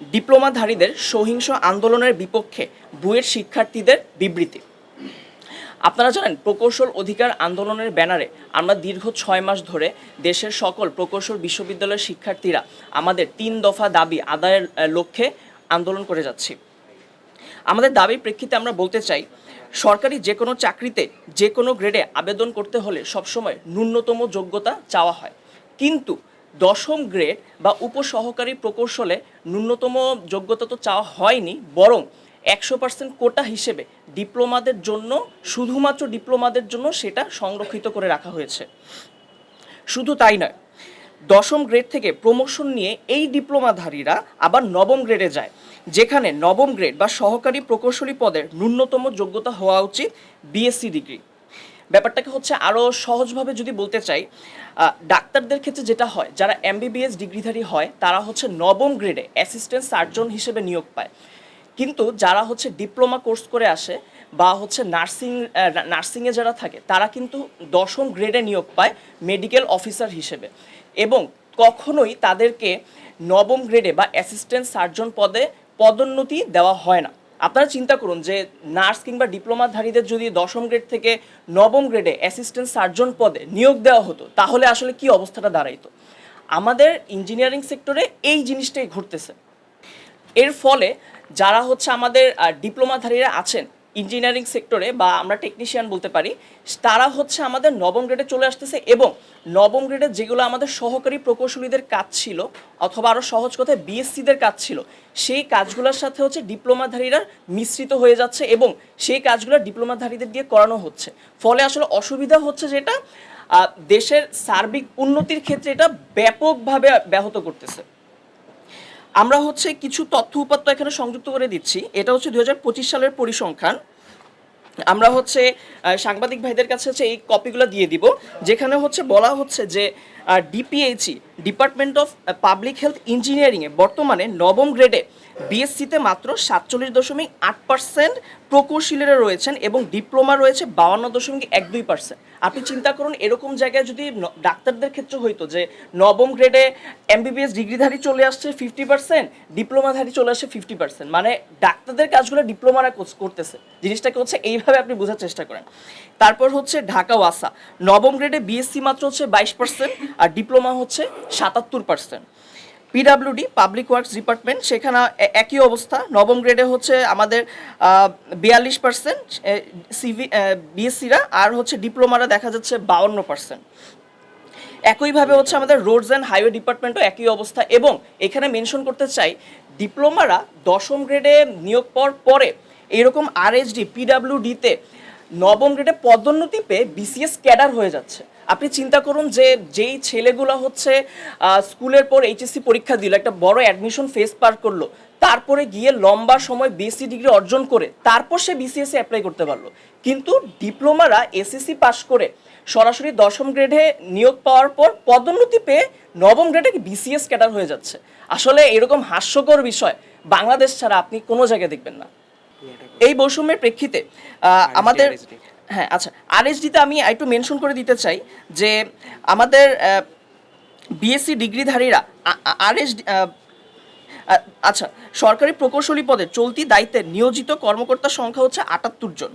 ডিপ্লোমাধারীদের সহিংস আন্দোলনের বিপক্ষে বুয়েট শিক্ষার্থীদের বিবৃতি। আপনারা জানেন, প্রকৌশল অধিকার আন্দোলনের ব্যানারে আমরা দীর্ঘ ছয় মাস ধরে দেশের সকল প্রকৌশল বিশ্ববিদ্যালয়ের শিক্ষার্থীরা আমাদের তিন দফা দাবি আদায়ের লক্ষ্যে আন্দোলন করে যাচ্ছি। আমাদের দাবির প্রেক্ষিতে আমরা বলতে চাই, সরকারি যে কোনো চাকরিতে যে কোনো গ্রেডে আবেদন করতে হলে সবসময় ন্যূনতম যোগ্যতা চাওয়া হয়। কিন্তু দশম গ্রেড বা উপসহকারী প্রকৌশলে ন্যূনতম যোগ্যতা তো চাওয়া হয়নি, বরং একশো পার্সেন্ট কোটা হিসেবে ডিপ্লোমাদের জন্য, শুধুমাত্র ডিপ্লোমাদের জন্য সেটা সংরক্ষিত করে রাখা হয়েছে। শুধু তাই নয়, দশম গ্রেড থেকে প্রমোশন নিয়ে এই ডিপ্লোমাধারীরা আবার নবম গ্রেডে যায়, যেখানে নবম গ্রেড বা সহকারী প্রকৌশলী পদের ন্যূনতম যোগ্যতা হওয়া উচিত বিএসসি ডিগ্রি ব্যাপারটাকে হচ্ছে আরও সহজভাবে যদি বলতে চাই ডাক্তারদের ক্ষেত্রে যেটা হয়, যারা এমবিবিএস ডিগ্রিধারী হয়, তারা হচ্ছে নবম গ্রেডে অ্যাসিস্ট্যান্ট সার্জন হিসেবে নিয়োগ পায়। কিন্তু যারা হচ্ছে ডিপ্লোমা কোর্স করে আসে বা হচ্ছে নার্সিং নার্সিংয়ে যারা থাকে, তারা কিন্তু দশম গ্রেডে নিয়োগ পায় মেডিকেল অফিসার হিসেবে। এবং কখনোই তাদেরকে নবম গ্রেডে বা অ্যাসিস্ট্যান্ট সার্জন পদে পদোন্নতি দেওয়া হয় না। আপনারা চিন্তা করুন যে নার্স কিংবা ডিপ্লোমাধারীদের যদি দশম গ্রেড থেকে নবম গ্রেডে অ্যাসিস্ট্যান্ট সার্জন পদে নিয়োগ দেওয়া হতো, তাহলে আসলে কি অবস্থাটা দাঁড়াইতো? আমাদের ইঞ্জিনিয়ারিং সেক্টরে এই জিনিসটাই ঘটতেছে। এর ফলে যারা হচ্ছে আমাদের ডিপ্লোমাধারীরা আছেন ইঞ্জিনিয়ারিং সেক্টরে বা আমরা টেকনিশিয়ান বলতে পারি, তারা হচ্ছে আমাদের নবম গ্রেডে চলে আসতেছে এবং নবম গ্রেডে যেগুলো আমাদের সহকারী প্রকৌশলীদের কাজ ছিল অথবা আরও সহজ কথায় বিএসসিদের কাজ ছিল, সেই কাজগুলোর সাথে হচ্ছে ডিপ্লোমাধারীরা মিশ্রিত হয়ে যাচ্ছে এবং সেই কাজগুলো ডিপ্লোমাধারীদের দিয়ে করানো হচ্ছে। ফলে আসলে অসুবিধা হচ্ছে যেটা দেশের সার্বিক উন্নতির ক্ষেত্রে এটা ব্যাপকভাবে ব্যাহত করতেছে। আমরা হচ্ছে কিছু তথ্য উপাত্ত এখানে সংযুক্ত করে দিচ্ছি। এটা হচ্ছে দুই হাজার পঁচিশ সালের পরিসংখ্যান। আমরা হচ্ছে সাংবাদিক ভাইদের কাছে হচ্ছে এই কপিগুলো দিয়ে দিব, যেখানে হচ্ছে বলা হচ্ছে যে DPHE department of public health ইঞ্জিনিয়ারিংয়ে বর্তমানে নবম গ্রেডে বিএসসিতে মাত্র সাতচল্লিশ দশমিক আট পার্সেন্ট প্রকৌশলীরা রয়েছেন এবং ডিপ্লোমা রয়েছে বাউন্ন দশমিক এক দুই পার্সেন্ট আপনি চিন্তা করুন, এরকম জায়গায় যদি ডাক্তারদের ক্ষেত্রে হইতো যে নবম গ্রেডে এমবিবিএস ডিগ্রিধারী চলে আসছে ফিফটি পার্সেন্ট ডিপ্লোমাধারী চলে আসছে ফিফটি পার্সেন্ট মানে ডাক্তারদের কাজগুলো ডিপ্লোমারা করতেছে। জিনিসটাকে হচ্ছে এইভাবে আপনি বোঝার চেষ্টা করেন। তারপর হচ্ছে ঢাকা ওয়াসা। নবম গ্রেডে বিএসসি মাত্র হচ্ছে বাইশ পার্সেন্ট আর ডিপ্লোমা হচ্ছে সাতাত্তর percent PWD public works department সেখানে একই অবস্থা। নবম গ্রেডে হচ্ছে আমাদের বিয়াল্লিশ পার্সেন্ট সিভি বিএসসিরা আর হচ্ছে ডিপ্লোমারা দেখা যাচ্ছে বাউন্ন পার্সেন্ট একইভাবে হচ্ছে আমাদের রোডস অ্যান্ড হাইওয়ে ডিপার্টমেন্টও একই অবস্থা এবং এখানে মেনশন করতে চাই ডিপ্লোমারা দশম গ্রেডে নিয়োগ পাওয়ার পরে এরকম আরএসডি পিডাব্লিউডিতে নবম গ্রেডে পদোন্নতি পেয়ে বিসিএস ক্যাডার হয়ে যাচ্ছে। আপনি চিন্তা করুন যে যেই ছেলেগুলো হচ্ছে স্কুলের পর এইচএসসি পরীক্ষা দিল, একটা বড় অ্যাডমিশন ফেস পার করল, তারপরে গিয়ে লম্বা সময় বিএসসি ডিগ্রি অর্জন করে, তারপর সে বিসিএস অ্যাপ্লাই করতে পারল। কিন্তু ডিপ্লোমারা এসএসসি পাশ করে, সরাসরি দশম গ্রেডে নিয়োগ পাওয়ার পর পদোন্নতি পেয়ে নবম গ্রেডে বিসিএস ক্যাডার হয়ে যাচ্ছে। আসলে এরকম হাস্যকর বিষয়, বাংলাদেশ ছাড়া আপনি কোনো জায়গায় দেখবেন না। এই বৈষম্যের প্রেক্ষিতে আমাদের হ্যাঁ আচ্ছা আরএসডিতে আমি একটু মেনশন করে দিতে চাই যে আমাদের বিএসসি ডিগ্রিধারীরা আরএসডি আচ্ছা সরকারি প্রকৌশলী পদে চলতি দায়িত্বে নিয়োজিত কর্মকর্তার সংখ্যা হচ্ছে আটাত্তর জন।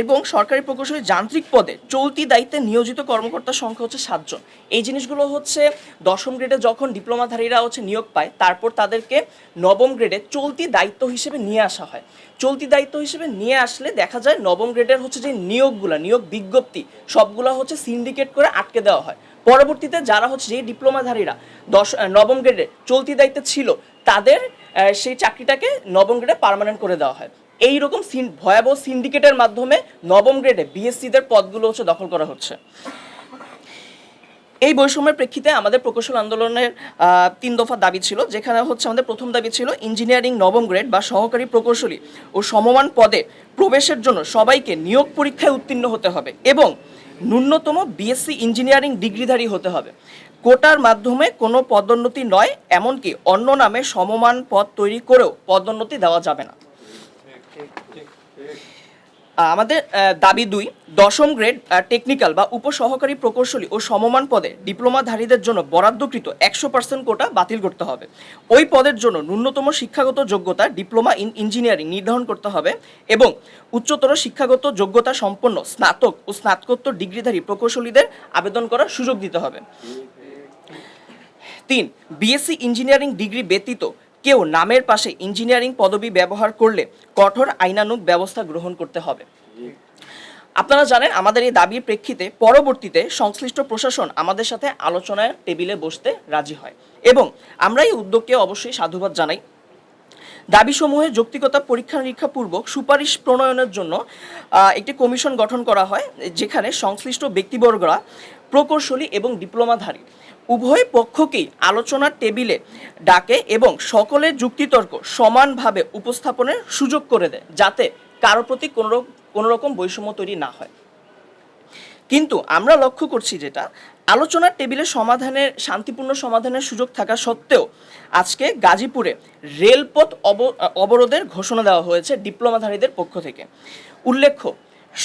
এবং সরকারি প্রকৌশলী যান্ত্রিক পদে চলতি দায়িত্বে নিয়োজিত কর্মকর্তার সংখ্যা হচ্ছে সাতজন। এই জিনিসগুলো হচ্ছে দশম গ্রেডে যখন ডিপ্লোমাধারীরা হচ্ছে নিয়োগ পায়, তারপর তাদেরকে নবম গ্রেডে চলতি দায়িত্ব হিসেবে নিয়ে আসা হয়। চলতি দায়িত্ব হিসেবে নিয়ে আসলে দেখা যায় নবম গ্রেডের হচ্ছে যে নিয়োগগুলো, নিয়োগ বিজ্ঞপ্তি, সবগুলো হচ্ছে সিন্ডিকেট করে আটকে দেওয়া হয়। পরবর্তীতে যারা হচ্ছে যে ডিপ্লোমাধারীরা দশ নবম গ্রেডে চলতি দায়িত্বে ছিল, তাদের সেই চাকরিটাকে নবম গ্রেডে পার্মানেন্ট করে দেওয়া হয়। এই রকম সিন ভয়াবহ সিন্ডিকেটের মাধ্যমে নবম গ্রেডে বিএসসিদের পদগুলো হচ্ছে দখল করা হচ্ছে। এই বৈষম্যের প্রেক্ষিতে আমাদের প্রকৌশল আন্দোলনের তিন দফা দাবি ছিল, যেখানে হচ্ছে আমাদের প্রথম দাবি ছিল ইঞ্জিনিয়ারিং নবম গ্রেড বা সহকারী প্রকৌশলী ও সমমান পদে প্রবেশের জন্য সবাইকে নিয়োগ পরীক্ষায় উত্তীর্ণ হতে হবে এবং ন্যূনতম বিএসসি ইঞ্জিনিয়ারিং ডিগ্রিধারী হতে হবে। কোটার মাধ্যমে কোনো পদোন্নতি নয়, এমনকি অন্য নামে সমমান পদ তৈরি করেও পদোন্নতি দেওয়া যাবে না। আমাদের দাবি দুই, দশম গ্রেড টেকনিক্যাল বা উপসহকারী প্রকৌশলী ও সমমান পদে ডিপ্লোমাধারীদের জন্য বরাদ্দকৃত একশো পার্সেন্ট কোটা বাতিল করতে হবে। ওই পদের জন্য ন্যূনতম শিক্ষাগত যোগ্যতা ডিপ্লোমা ইন ইঞ্জিনিয়ারিং নির্ধারণ করতে হবে এবং উচ্চতর শিক্ষাগত যোগ্যতা সম্পন্ন স্নাতক ও স্নাতকোত্তর ডিগ্রিধারী প্রকৌশলীদের আবেদন করার সুযোগ দিতে হবে। তিন বিএসসি ইঞ্জিনিয়ারিং ডিগ্রি ব্যতীত কেউ নামের পাশে ইঞ্জিনিয়ারিং পদবি ব্যবহার করলে কঠোর আইনানুগ ব্যবস্থা গ্রহণ করতে হবে। আপনারা জানেন, আমাদের এই দাবির প্রেক্ষিতে পরবর্তীতে সংশ্লিষ্ট প্রশাসন আমাদের সাথে আলোচনায় টেবিলে বসতে রাজি হয় এবং আমরা এই উদ্যোগকে অবশ্যই সাধুবাদ জানাই। দাবিসমূহের যৌক্তিকতা পরীক্ষা নিরীক্ষা পূর্বক সুপারিশ প্রণয়নের জন্য একটি কমিশন গঠন করা হয়, যেখানে সংশ্লিষ্ট ব্যক্তিবর্গরা প্রকৌশলী এবং ডিপ্লোমাধারী উভয় পক্ষকেই আলোচনার টেবিলে ডাকে এবং সকলের যুক্তিতর্ক সমানভাবে উপস্থাপনের সুযোগ করে দেয়, যাতে কারও প্রতি কোনো কোনো রকম বৈষম্য তৈরি না হয়। কিন্তু আমরা লক্ষ্য করছি যেটা, আলোচনার টেবিলে সমাধানের, শান্তিপূর্ণ সমাধানের সুযোগ থাকা সত্ত্বেও আজকে গাজীপুরে রেলপথ অব- অবরোধের ঘোষণা দেওয়া হয়েছে ডিপ্লোমাধারীদের পক্ষ থেকে। উল্লেখ্য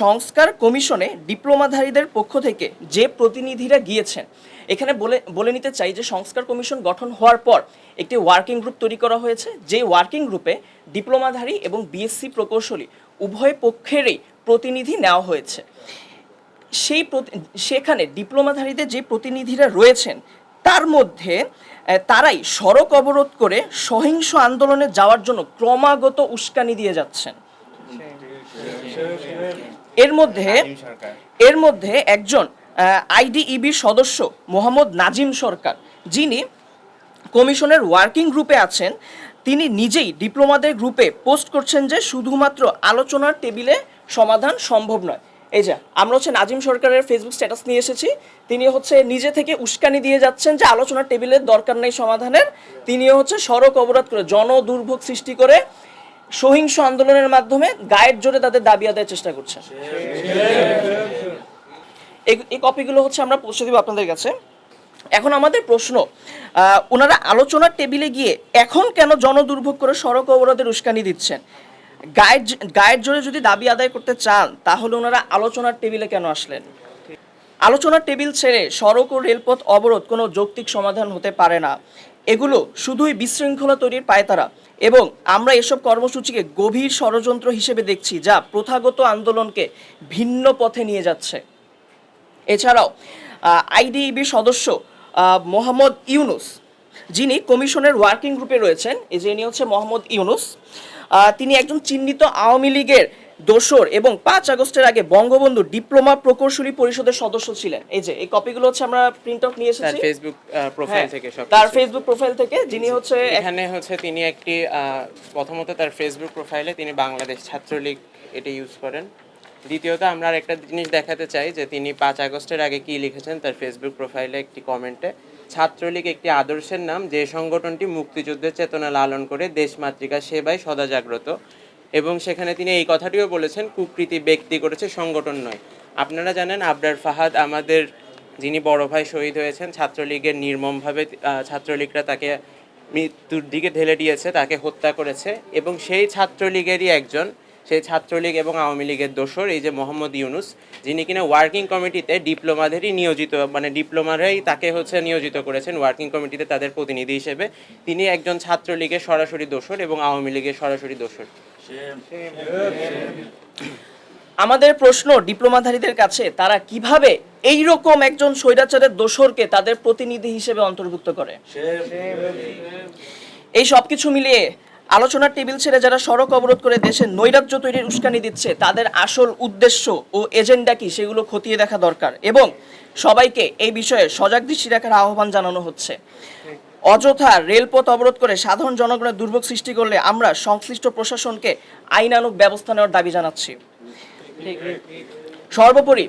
সংস্কার কমিশনে ডিপ্লোমাধারীদের পক্ষ থেকে যে প্রতিনিধিরা গিয়েছেন, এখানে বলে বলে নিতে চাই যে সংস্কার কমিশন গঠন হওয়ার পর একটি ওয়ার্কিং গ্রুপ তৈরি করা হয়েছে, যে ওয়ার্কিং গ্রুপে ডিপ্লোমাধারী এবং বিএসসি প্রকৌশলী উভয় পক্ষেরই প্রতিনিধি নেওয়া হয়েছে। সেই সেখানে ডিপ্লোমাধারীদের যে প্রতিনিধিরা রয়েছেন, তার মধ্যে তারাই সড়ক অবরোধ করে সহিংস আন্দোলনে যাওয়ার জন্য ক্রমাগত উস্কানি দিয়ে যাচ্ছেন। এর মধ্যে এর মধ্যে একজন আইডিইবির সদস্য মোহাম্মদ নাজিম সরকার। যিনি কমিশনের ওয়ার্কিং গ্রুপে আছেন তিনি নিজেই ডিপ্লোমাদের গ্রুপে পোস্ট করছেন যে শুধুমাত্র আলোচনার টেবিলে সমাধান সম্ভব নয়। এই যে আমরা হচ্ছে নাজিম সরকারের ফেসবুক স্ট্যাটাস নিয়ে এসেছি। তিনি হচ্ছে নিজে থেকে উস্কানি দিয়ে যাচ্ছেন যে আলোচনার টেবিলের দরকার নেই সমাধানের। তিনিও হচ্ছে সড়ক অবরোধ করে জন দুর্ভোগ সৃষ্টি করে সহিংস আন্দোলনের মাধ্যমে গায়ের জোরে তাদের দাবি আদায়ের চেষ্টা করছেন এই- কপিগুলো হচ্ছে আমরা পৌঁছে দিব আপনাদের কাছে। এখন আমাদের প্রশ্ন ওনারা আলোচনার টেবিলে গিয়ে এখন কেন জনদুর্ভোগ করে সড়ক অবরোধের উস্কানি দিচ্ছেন? গায়ের গায়ের জোরে যদি দাবি আদায় করতে চান, তাহলে ওনারা আলোচনার টেবিলে কেন আসলেন? আলোচনার টেবিল ছেড়ে সড়ক ও রেলপথ অবরোধ কোনো যৌক্তিক সমাধান হতে পারে না। এগুলো শুধুই বিশৃঙ্খলা তৈরির পায়তারা। এবং আমরা এসব কর্মসূচিকে গভীর ষড়যন্ত্র হিসেবে দেখছি যা প্রথাগত আন্দোলনকে ভিন্ন পথে নিয়ে যাচ্ছে। এছাড়াও আইডিইবি সদস্য মোহাম্মদ ইউনুস, যিনি কমিশনের ওয়ার্কিং গ্রুপে রয়েছেন এই যে ইনি হচ্ছে মোহাম্মদ ইউনুস তিনি একজন চিহ্নিত আওয়ামী লীগের দোসর এবং পাঁচ আগস্টের আগে বঙ্গবন্ধু ডিপ্লোমা প্রকৌশলী পরিষদের সদস্য ছিলেন। এই যে এই কপিগুলো হচ্ছে আমরা প্রিন্ট আউট নিয়ে এসেছি। ফেসবুক প্রোফাইল হ্যাঁ, থেকে সব তার ফেসবুক প্রোফাইল থেকে যিনি হচ্ছে এখানে হচ্ছে তিনি একটি প্রথমত তার ফেসবুক প্রোফাইলে তিনি বাংলাদেশ ছাত্রলীগ এটা ইউজ করেন। দ্বিতীয়ত আমরা আর একটা জিনিস দেখাতে চাই যে তিনি পাঁচ আগস্টের আগে কি লিখেছেন তার ফেসবুক প্রোফাইলে একটি কমেন্টে ছাত্রলীগ একটি আদর্শের নাম যে সংগঠনটি মুক্তিযুদ্ধের চেতনা লালন করে দেশমাতৃকা সেবায় সদা জাগ্রত। এবং সেখানে তিনি এই কথাটিও বলেছেন, কুকৃতি ব্যক্তি করেছে, সংগঠন নয়। আপনারা জানেন, আবরার ফাহাদ আমাদের যিনি বড় ভাই শহীদ হয়েছেন, ছাত্রলীগের নির্মমভাবে ছাত্রলীগরা তাকে মৃত্যুর দিকে ঢেলে দিয়েছে, তাকে হত্যা করেছে এবং সেই ছাত্রলীগেরই একজন সেই ছাত্রলীগ এবং আওয়ামী লীগের দোসর এই যে মোহাম্মদ ইউনুস, যিনি কিনা ওয়ার্কিং কমিটিতে ডিপ্লোমাদেরই নিয়োজিত মানে ডিপ্লোমারাই তাকে হচ্ছে নিয়োজিত করেছেন ওয়ার্কিং কমিটিতে তাদের প্রতিনিধি হিসেবে। তিনি একজন ছাত্রলীগের সরাসরি দোসর এবং আওয়ামী লীগের সরাসরি দোসর আমাদের প্রশ্ন ডিপ্লোমাধারীদের কাছে, তারা কীভাবে এই রকম একজন স্বৈরাচারের দোসরকে তাদের প্রতিনিধি হিসেবে অন্তর্ভুক্ত করে? এই সব কিছু মিলিয়ে আলোচনার টেবিল ছেড়ে যারা সড়ক অবরোধ করে দেশের নৈরাজ্য তৈরির উস্কানি দিচ্ছে, তাদের আসল উদ্দেশ্য ও এজেন্ডা কি সেগুলো খতিয়ে দেখা দরকার এবং সবাইকে এই বিষয়ে সজাগ দৃষ্টি রাখার আহ্বান জানানো হচ্ছে। অযথা রেলপথ অবরোধ করে সাধারণ জনগণের দুর্ভোগ সৃষ্টি করলে আমরা সংশ্লিষ্ট প্রশাসনকে আইনানুগ ব্যবস্থা নেওয়ার দাবি জানাচ্ছি। সর্বোপরি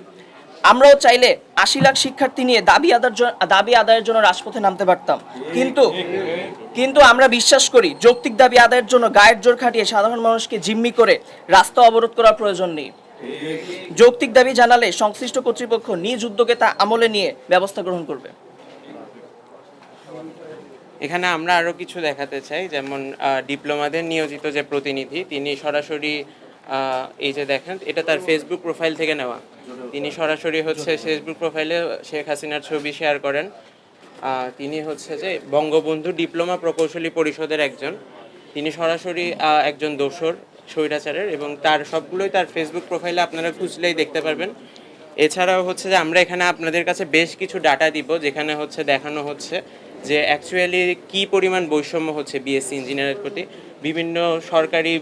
আমরাও চাইলে আশি লাখ শিক্ষার্থী নিয়ে দাবি আদার দাবি আদায়ের জন্য রাজপথে নামতে পারতাম। কিন্তু কিন্তু আমরা বিশ্বাস করি, যৌক্তিক দাবি আদায়ের জন্য গায়ের জোর খাটিয়ে সাধারণ মানুষকে জিম্মি করে রাস্তা অবরোধ করার প্রয়োজন নেই। যৌক্তিক দাবি জানালে সংশ্লিষ্ট কর্তৃপক্ষ নিজ উদ্যোগে তা আমলে নিয়ে ব্যবস্থা গ্রহণ করবে। এখানে আমরা আরও কিছু দেখাতে চাই, যেমন ডিপ্লোমাদের নিয়োজিত যে প্রতিনিধি, তিনি সরাসরি এই যে দেখেন, এটা তার ফেসবুক প্রোফাইল থেকে নেওয়া। তিনি সরাসরি হচ্ছে ফেসবুক প্রোফাইলে শেখ হাসিনার ছবি শেয়ার করেন। তিনি হচ্ছে যে বঙ্গবন্ধু ডিপ্লোমা প্রকৌশলী পরিষদের একজন। তিনি সরাসরি একজন দোসর, স্বৈরাচারের এবং তার সবগুলোই তার ফেসবুক প্রোফাইলে আপনারা খুঁজলেই দেখতে পারবেন। এছাড়াও হচ্ছে যে আমরা এখানে আপনাদের কাছে বেশ কিছু ডাটা দিব, যেখানে হচ্ছে দেখানো হচ্ছে যে অ্যাকচুয়ালি কি পরিমাণ বৈষম্য হচ্ছে বিএসসি ইঞ্জিনিয়ারের প্রতি। বিভিন্ন সরকারি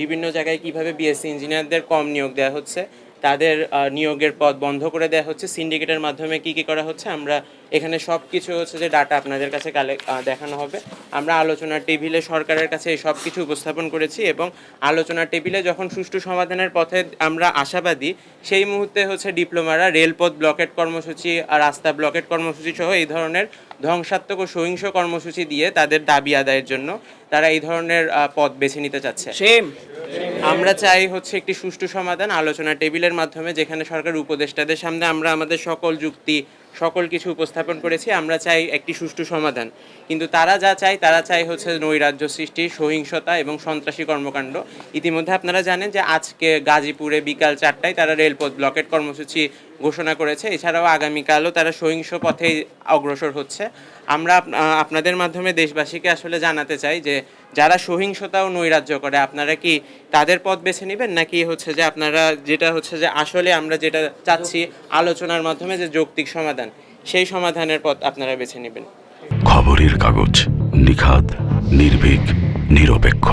বিভিন্ন জায়গায় কীভাবে বিএসসি ইঞ্জিনিয়ারদের কম নিয়োগ দেওয়া হচ্ছে। তাদের নিয়োগের পথ বন্ধ করে দেওয়া হচ্ছে। সিন্ডিকেটের মাধ্যমে কি কি করা হচ্ছে? আমরা এখানে সব কিছু হচ্ছে যে ডাটা আপনাদের কাছে কালেক্ট দেখানো হবে। আমরা আলোচনার টেবিলে সরকারের কাছে সব কিছু উপস্থাপন করেছি এবং আলোচনার টেবিলে যখন সুষ্ঠু সমাধানের পথে আমরা আশাবাদী সেই মুহূর্তে হচ্ছে ডিপ্লোমারা রেলপথ ব্লকেট কর্মসূচি আর রাস্তা ব্লকেট কর্মসূচি সহ এই ধরনের ধ্বংসাত্মক ও সহিংস কর্মসূচি দিয়ে তাদের দাবি আদায়ের জন্য তারা এই ধরনের পথ বেছে নিতে চাচ্ছে। সেম আমরা চাই হচ্ছে একটি সুষ্ঠু সমাধান। আলোচনা টেবিলের মাধ্যমে যেখানে সরকার উপদেষ্টাদের সামনে আমরা আমাদের সকল যুক্তি সকল কিছু উপস্থাপন করেছি, আমরা চাই একটি সুষ্ঠু সমাধান। কিন্তু তারা যা চায়, তারা চায় হচ্ছে নৈরাজ্য সৃষ্টি, সহিংসতা এবং সন্ত্রাসী কর্মকাণ্ড। ইতিমধ্যে আপনারা জানেন যে আজকে গাজীপুরে বিকাল চারটায় তারা রেলপথ ব্লকেট কর্মসূচি ঘোষণা করেছে। এছাড়াও আগামীকালও তারা সহিংস পথেই অগ্রসর হচ্ছে। আমরা আপনাদের মাধ্যমে দেশবাসীকে আসলে জানাতে চাই যে, যারা সহিংসতা ও নৈরাজ্য করে, আপনারা কি তাদের পথ বেছে নেবেন? নাকি হচ্ছে যে আপনারা যেটা হচ্ছে যে আসলে আমরা যেটা চাচ্ছি আলোচনার মাধ্যমে যে যৌক্তিক সমাধান, সেই সমাধানের পথ আপনারা বেছে নেবেন। খবরের কাগজ নিখাত নির্ভীক, নিরপেক্ষ।